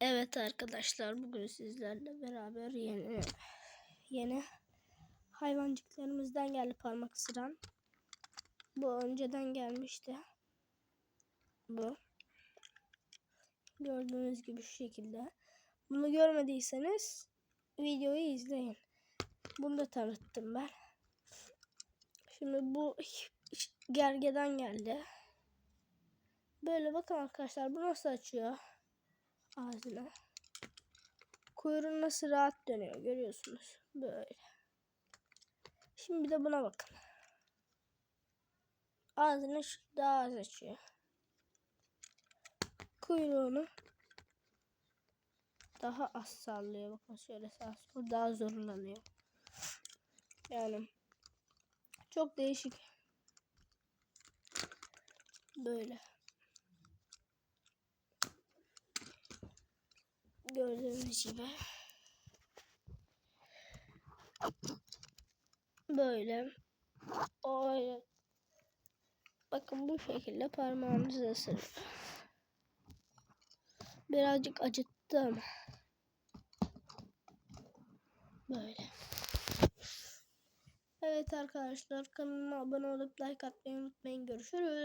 Evet arkadaşlar bugün sizlerle beraber yeni yeni hayvancıklarımızdan geldi parmak ısıran. Bu önceden gelmişti. Bu. Gördüğünüz gibi şu şekilde. Bunu görmediyseniz videoyu izleyin. Bunu da tanıttım ben. Şimdi bu gergeden geldi. Böyle bakın arkadaşlar bu nasıl açıyor ağzını. Kuyruğu nasıl rahat dönüyor görüyorsunuz. Böyle. Şimdi bir de buna bakın. Ağzını daha az açıyor. Kuyruğunu daha az sallıyor. Bakın şöyle sağ sol daha zorlanıyor. Yani çok değişik. Böyle. Gördüğünüz gibi. Böyle. Öyle. Bakın bu şekilde parmağınızı ısırıyor. Birazcık acıttı ama. Böyle. Evet arkadaşlar kanalıma abone olup like atmayı unutmayın. Görüşürüz.